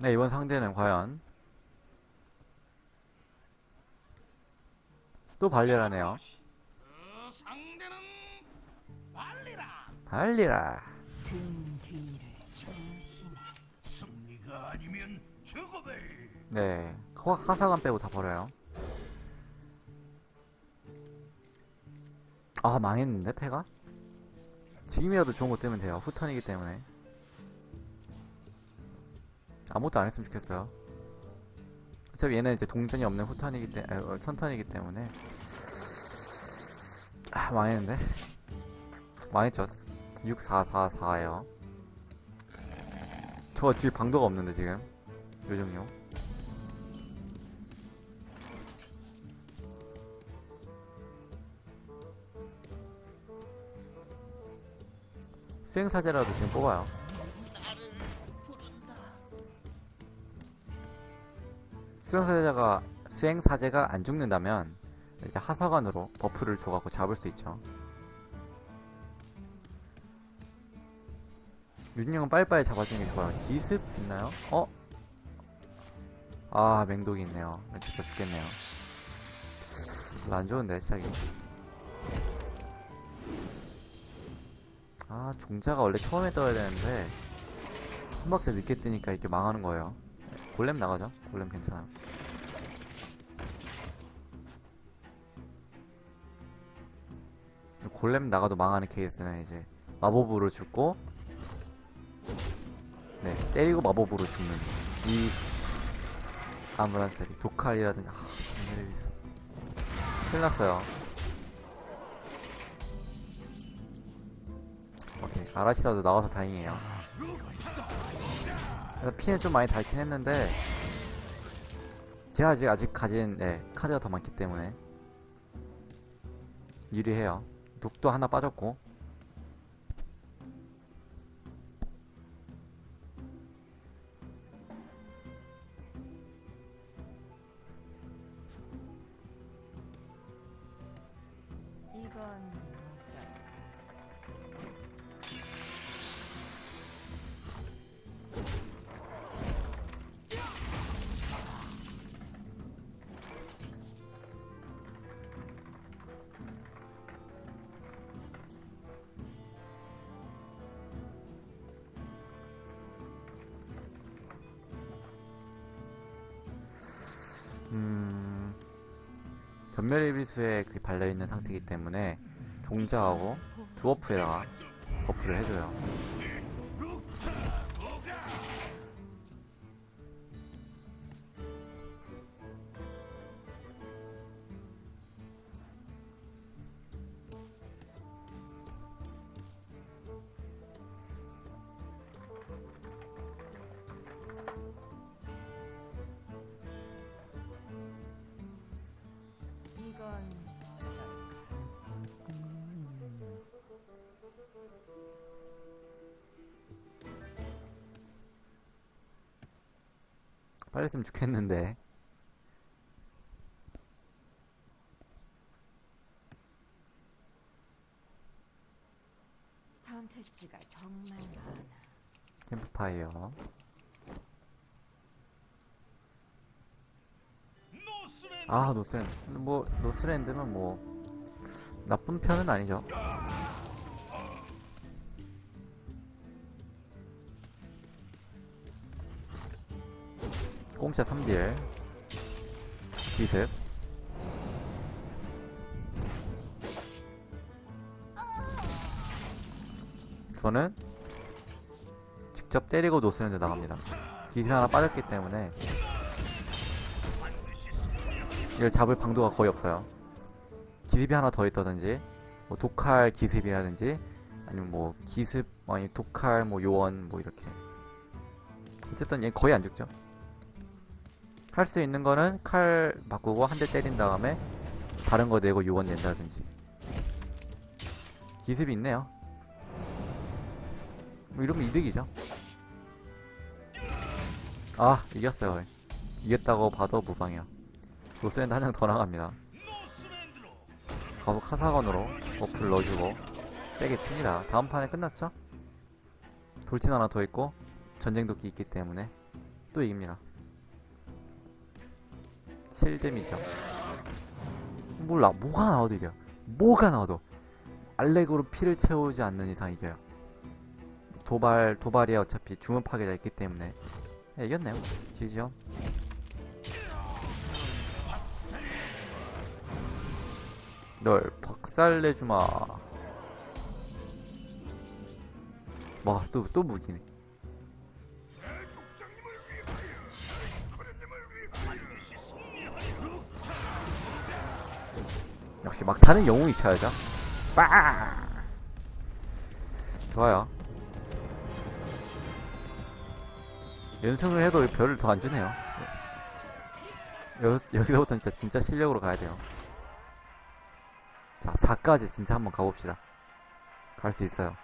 네, 이번 상대는 과연 또 발리라네요. 그 발리라. 네, 화- 하사관 빼고 다 버려요. 아, 망했는데, 패가? 지금이라도 좋은 거 뜨면 돼요. 후턴이기 때문에. 아무것도 안 했으면 좋겠어요. 어차피 얘는 이제 동전이 없는 후턴이기 때, 아, 어, 선턴이기 때문에. 아, 망했는데? 망했죠. 6444에요. 저 뒤에 방도가 없는데, 지금. 요정용. 수행사제라도 지금 뽑아요. 수행사제가 수행사제가 안 죽는다면 이제 하사관으로 버프를 줘갖고 잡을 수 있죠. 윤영은 빨리빨리 잡아주는 게 좋아요. 기습 있나요? 어? 아 맹독이 있네요. 진짜 죽겠네요. 안 좋은데 시작이. 아 종자가 원래 처음에 떠야 되는데 한 박자 늦게 뜨니까 이렇게 망하는 거예요. 골렘 나가죠? 골렘 괜찮아요. 골렘 나가도 망하는 케이스는 이제 마법으로 죽고 네 때리고 마법으로 죽는 이 아무란셀이 독칼이라든지 아 정말 있어 큰일 났어요 오케이 아라시라도 나와서 다행이에요 피는 좀 많이 닳긴 했는데 제가 아직 아직 가진 네, 카드가 더 많기 때문에 유리해요. 독도 하나 빠졌고 음 전멸의 비수에 그 발려있는 상태이기 때문에 종자하고 드워프에다가 버프를 해줘요 빨리 했으면 좋겠는데 선택지가 정말 많아. 캠프파이어. 아 노스랜드 뭐 노스랜드면 뭐 나쁜 편은 아니죠 공짜 3딜 기습 저는 직접 때리고 노스랜드 나갑니다 기습 하나 빠졌기 때문에 이걸 잡을 방도가 거의 없어요. 기습이 하나 더 있다든지, 뭐 독칼 기습이라든지, 아니면 뭐 기습, 아니 독칼 뭐 요원 뭐 이렇게. 어쨌든 얘 거의 안 죽죠. 할 수 있는 거는 칼 바꾸고 한 대 때린 다음에 다른 거 내고 요원 낸다든지. 기습이 있네요. 뭐 이러면 이득이죠. 아 이겼어요. 이겼다고 봐도 무방해요. 노스랜드 한 장 더 나갑니다. 가속 하사건으로 버프를 넣어주고 세게 칩니다. 다음 판에 끝났죠? 돌진 하나 더 있고 전쟁도끼 있기 때문에 또 이깁니다 7데미죠 몰라 뭐가 나와도 이겨요 뭐가 나와도. 알렉으로 피를 채우지 않는 이상 이겨요. 도발 도발이 어차피 주문 파괴자 있기 때문에. 네, 이겼네요. 지죠 널 박살내주마. 와또 또 무기네 역시 막타는 영웅이 쳐야죠. 빵 좋아요. 연승을 해도 별을 더 안 주네요. 여, 여기서부터는 진짜, 진짜 실력으로 가야 돼요. 자 4까지 진짜 한번 가봅시다. 갈 수 있어요